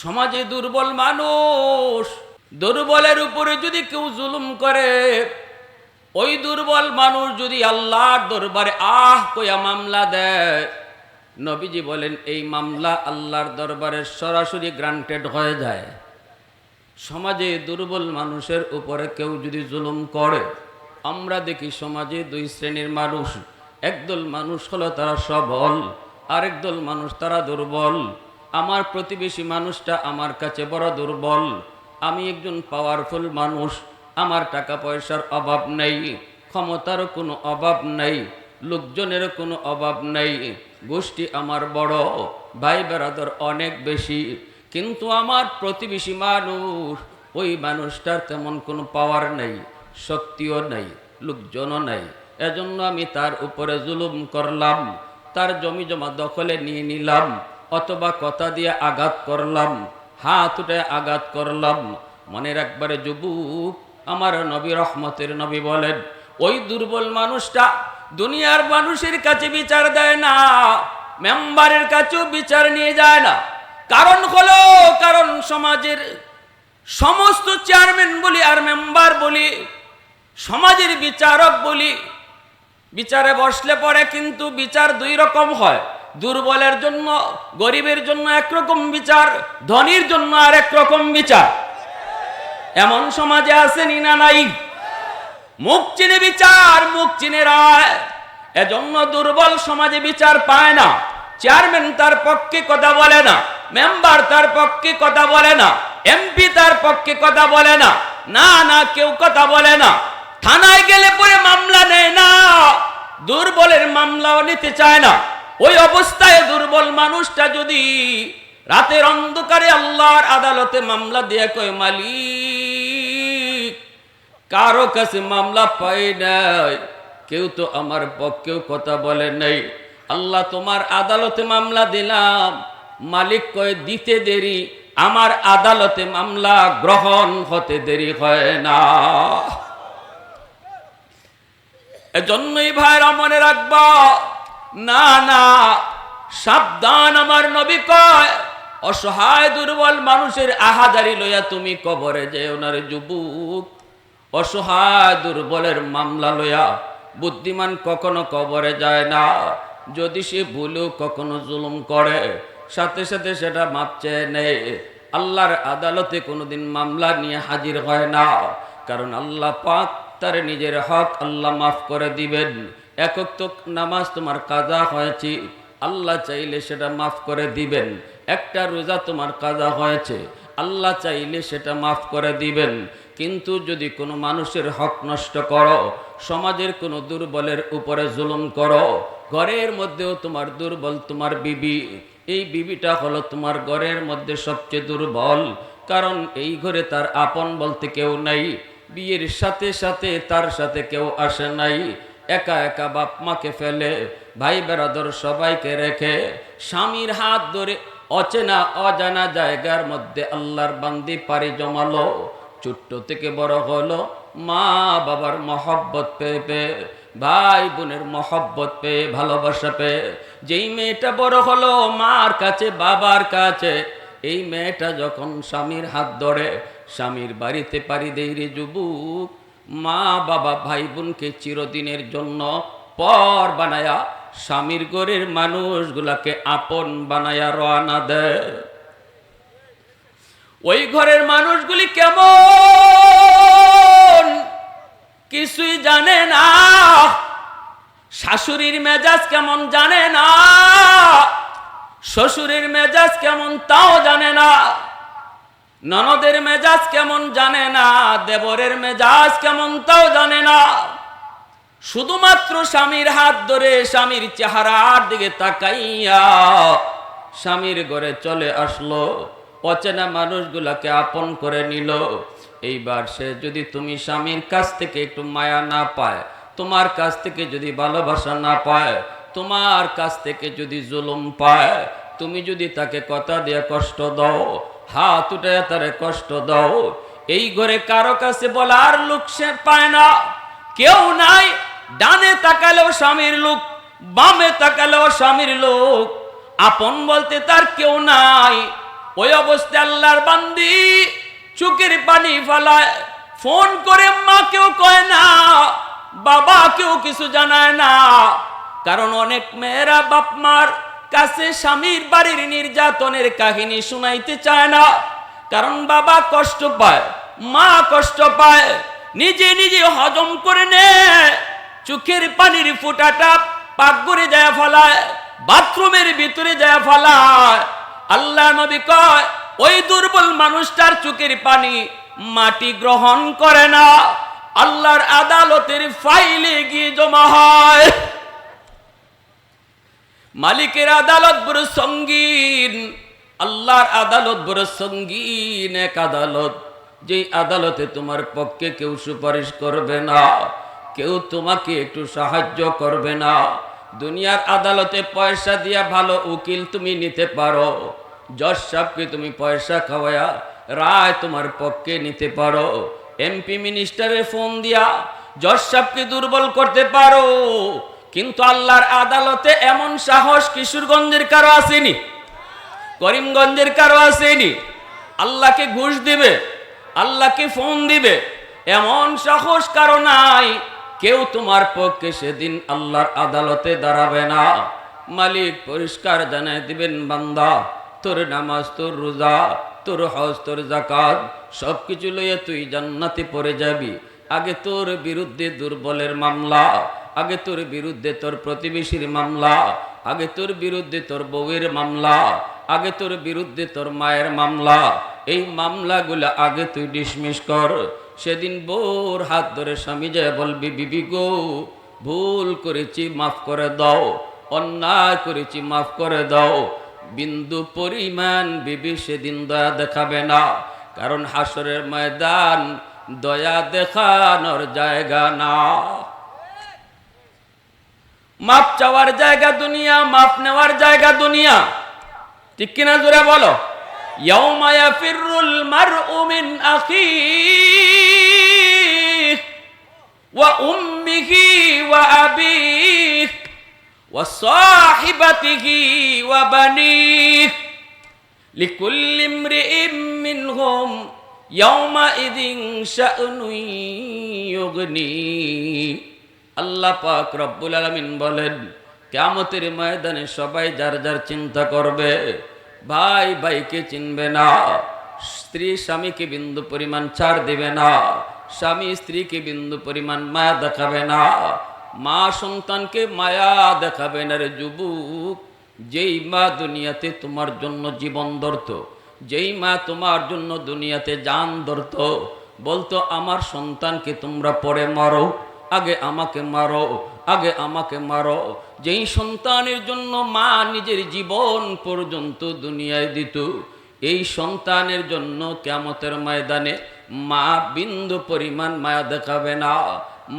সমাজে দুর্বল মানুষ, দুর্বলের উপরে যদি কেউ জুলুম করে, ওই দুর্বল মানুষ যদি আল্লাহর দরবারে আহ কইয়া মামলা দেয়, নবীজি বলেন, এই মামলা আল্লাহর দরবারে সরাসরি গ্রান্টেড হয়ে যায়। সমাজে দুর্বল মানুষের উপরে কেউ যদি জুলুম করে, আমরা দেখি সমাজে দুই শ্রেণির মানুষ, একদল মানুষ হলো তারা সবল আরেক দল মানুষ তারা দুর্বল। আমার প্রতিবেশী মানুষটা আমার কাছে বড় দুর্বল। আমি একজন পাওয়ারফুল মানুষ। আমার টাকা পয়সার অভাব নেই। ক্ষমতারও কোনো অভাব নেই। লোকজনেরও কোনো অভাব নেই। গোষ্ঠী আমার বড়। ভাই বেড়াদর অনেক বেশি। কিন্তু আমার প্রতিবেশী মানুষ, ওই মানুষটার তেমন কোনো পাওয়ার নেই, শক্তিও নেই, লোকজনও নেই। এজন্য আমি তার উপরে জুলুম করলাম। তার জমি জমা দখলে নিয়ে নিলাম। অথবা কথা দিয়ে আঘাত করলাম, হাত উঠে আঘাত করলাম। মনে রাখবারে যুবক, আমার নবী রহমতের নবী বলেন, ওই দুর্বল মানুষটা দুনিয়ার মানুষের কাছে বিচার দেয় না, মেম্বারের কাছেও বিচার নিয়ে যায় না। কারণ হলো, কারণ সমাজের সমস্ত চেয়ারম্যান বলি আর মেম্বার বলি, সমাজের বিচারক বলি, বিচারে বসলে পরে কিন্তু বিচার দুই রকম হয়। দুর্বলের জন্য, গরিবের জন্য একরকম বিচার, ধনীর জন্য আর একরকম বিচার। এমন সমাজে আসেনি না নাই। মুখ চিনে বিচার, মুখ চিনে রায়। এজন্য দুর্বল সমাজে বিচার পায় না। চেয়ারম্যান তার পক্ষে কথা বলে না। মেম্বার তার পক্ষে কথা বলে না। এমপি তার পক্ষে কথা বলে না। না না, কেউ কথা বলে না। থানায় গেলে পরে মামলা নেয় না। দুর্বলের মামলাও নিতে চায় না। ওই অবস্থায় দুর্বল মানুষটা যদি রাতের অন্ধকারে আল্লাহর আদালতে মামলা দিয়ে কয়, মালিক, কারও কাছে মামলা পাই নাই। কেউ তো আমার পক্ষেও কথা বলে নাই। আল্লাহ তোমার আদালতে মামলা দিলাম। মালিক কয়ে, দিতে দেরি। আমার আদালতে মামলা গ্রহণ হতে দেরি হয় না। এজন্যই ভাইরা মনে রাখবা না না, সাবধান আমার নবী কয়, অসহায় দুর্বল মানুষের আহাজারি লইয়া তুমি কবরে যে ওনার যুবক। অসহায় দুর্বলের মামলা লইয়া বুদ্ধিমান কখনো কবরে যায় না। যদি সে ভুলেও কখনো জুলুম করে, সাথে সাথে সেটা মাপ চেয়ে নেয়। আল্লাহর আদালতে কোনোদিন মামলা নিয়ে হাজির হয় না, কারণ আল্লাহ পাক তার নিজের হক আল্লাহ মাফ করে দিবেন। একক তো নামাজ তোমার কাজা হয়েছে, আল্লাহ চাইলে সেটা মাফ করে দিবেন। একটা রোজা তোমার কাজা হয়েছে, আল্লাহ চাইলে সেটা মাফ করে দিবেন। কিন্তু যদি কোনো মানুষের হক নষ্ট করো, সমাজের কোনো দুর্বলের উপরে জুলুম করো, ঘরের মধ্যেও তোমার দুর্বল তোমার বিবি, এই বিবিটা হলো তোমার ঘরের মধ্যে সবচেয়ে দুর্বল। কারণ এই ঘরে তার আপন বলতে কেউ নাই, বিয়ের সাথে সাথে তার সাথে কেউ আসে নাই। একা একা বাপ মাকে ফেলে, ভাই বেরাদর সবাইকে রেখে স্বামীর হাত ধরে অচেনা অজানা জায়গার মধ্যে আল্লাহর বান্দি পারি জমালো। ছোট্ট থেকে বড় হলো মা বাবার মহব্বত পেয়ে পেয়ে, ভাই বোনের মহব্বত পেয়ে, ভালোবাসা পেয়ে। যেই মেয়েটা বড় হলো মার কাছে, বাবার কাছে, এই মেয়েটা যখন স্বামীর হাত ধরে, স্বামীর বাড়িতে পারি দেই রে যুবক মা, বাবা ভাই বোনকে চিরদিনের জন্য পর বানায়া স্বামীর গড়ের মানুষগুলাকে আপন বানায়া রওনা দেয় ওই ঘরের মানুষগুলি কেমন? কিছুই জানে না। শাশুড়ির মেজাজ কেমন জানে না? শ্বশুরের মেজাজ কেমন তাও জানে না। ননদের মেজাজ কেমন জানে না, দেবরের মেজাজ কেমন তাও জানে না। শুধুমাত্র স্বামীর হাত ধরে স্বামীর চেহারার দিকে তাকাইয়া স্বামীর ঘরে চলে আসলো, অচেনা মানুষগুলাকে আপন করে নিল। এইবার সে যদি তুমি স্বামীর কাছ থেকে একটু মায়া না পায়, তোমার কাছ থেকে যদি ভালোবাসা না পায়, তোমার কাছ থেকে যদি জুলুম পায়, তুমি যদি তাকে কথা দিয়ে কষ্ট দাও হাত উঠে তারে কষ্ট দাও। এই ঘরে কারও কাছে বলার লোক সে পায় না। কেউ নাই, ডানে তাকালেও স্বামীর লোক, বামে তাকালেও স্বামীর লোক। আপন বলতে তার কেউ নাই। ওই অবস্থায় আল্লাহর বান্দি চোখের পানি ফালায়। ফোন করে মা কেউ কয় না, বাবা কেউ কিছু জানায় না। কারণ অনেক মেয়েরা বাপ মার কাছে স্বামীর বাড়ির নির্যাতনের কাহিনী শুনাইতে চায় না। কারণ বাবা কষ্ট পায়, মা কষ্ট পায়, নিজে নিজে হজম করে নে চোখের পানির ফুটাটা পাক করে যায় ফলায়, বাথরুমের ভিতরে যায় ফলায়। আল্লাহ নবী কয়, ওই দুর্বল মানুষটার চোখের পানি মাটি গ্রহণ করে না। আল্লাহর আদালতের ফাইলে গিয়ে জমা হয়। মালিকের আদালত বড় সঙ্গীন, আল্লাহর আদালত বড় সঙ্গীন এক আদালত, যেই আদালতে তোমার পক্ষে কেউ সুপারিশ করবে না, কেউ তোমাকে একটু সাহায্য করবে না। দুনিয়ার আদালতে পয়সা দিয়া ভালো উকিল তুমি নিতে পারো, জজ সাহেবকে তুমি পয়সা খাওয়ায়া রায় তোমার পক্ষে নিতে পারো, এমপি মিনিস্টারের ফোন দিয়া জজ সাহেবকে দুর্বল করতে পারো। কিন্তু আল্লাহর আদালতে এমন সাহস কিশোরগঞ্জের কারও আসেনি? করিমগঞ্জের কারও আসেনি? আল্লাহকে ঘুষ দিবে, আল্লাহকে ফোন দিবে, এমন সাহস কারও নাই। কেউ তোমার পক্ষে সেদিন আল্লাহর আদালতে দাঁড়াবে না। মালিক পরিষ্কার জানাই দিবেন, বান্দা, তোর নামাজ, তোর রোজা, তোর হজ, তোর জাকাত সব কিছু লইয়ে তুই জান্নাতে পড়ে যাবি। আগে তোর বিরুদ্ধে দুর্বলের মামলা আগে তোর বিরুদ্ধে তোর প্রতিবেশীর মামলা, আগে তোর বিরুদ্ধে তোর বউয়ের মামলা, আগে তোর বিরুদ্ধে তোর মায়ের মামলা। এই মামলাগুলো আগে তুই ডিসমিস কর। সেদিন বোর হাত ধরে স্বামী যায় বলবি, বিবি গো, ভুল করেছি, মাফ করে দাও। অন্যায় করেছি, মাফ করে দাও। বিন্দু পরিমাণ বিবি সেদিন দয়া দেখাবে না। কারণ হাসরের ময়দান দয়া দেখানোর জায়গা না। মাপ চাওয়ার জায়গা দুনিয়া, মাপ নেওয়ার জায়গা দুনিয়া। ঠিক কিনা জোরে বলো? ইয়াউমায়া ফিরুল মার উমিন আখি ওয়া উম্মিহি ওয়া আবিহ ওয়া সাহিবাতিহি ওয়া বানিহ লিকুল্লি ইমরিইম মিনহুম ইয়াউমাইযিন শা'নুন ইউগনিহ আল্লাহ পাক রব্বুল আলমিন বলেন কেমতের ময়দানে সবাই যার যার চিন্তা করবে, ভাই ভাইকে চিনবে না, স্ত্রী স্বামীকে বিন্দু পরিমাণ ছাড় দেবে না, স্বামী স্ত্রীকে বিন্দু পরিমাণ মায়া দেখাবে না, মা সন্তানকে মায়া দেখাবে না রে যুবক। যেই মা দুনিয়াতে তোমার জন্য জীবন ধরত, যেই মা তোমার জন্য দুনিয়াতে যান ধরত, বলতো, আমার সন্তানকে তোমরা পরে মারো। আগে আমাকে মারো, আগে আমাকে মারো। যেই সন্তানের জন্য মা নিজের জীবন পর্যন্ত দুনিয়ায় দিত, এই সন্তানের জন্য কেমতের ময়দানে মা বিন্দু পরিমাণ মায়া দেখাবে না,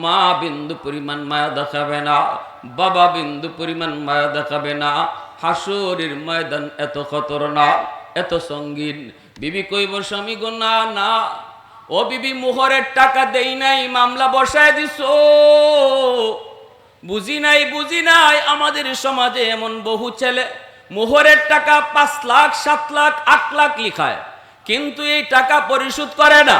মা বিন্দু পরিমাণ মায়া দেখাবে না, বাবা বিন্দু পরিমাণ মায়া দেখাবে না। হাসুরের ময়দান এত খতরনাক, এত সঙ্গীন। বিবি কইব, স্বামী গো, না না। ও বিবি, মোহরের টাকা দেই নাই, মামলা বসায় দিস বুঝি নাই বুঝি নাই, আমাদের সমাজে এমন বহু ছেলে, মোহরের টাকা পাঁচ লাখ, সাত লাখ, আট লাখ লিখায়, কিন্তু এই টাকা পরিশোধ করে না।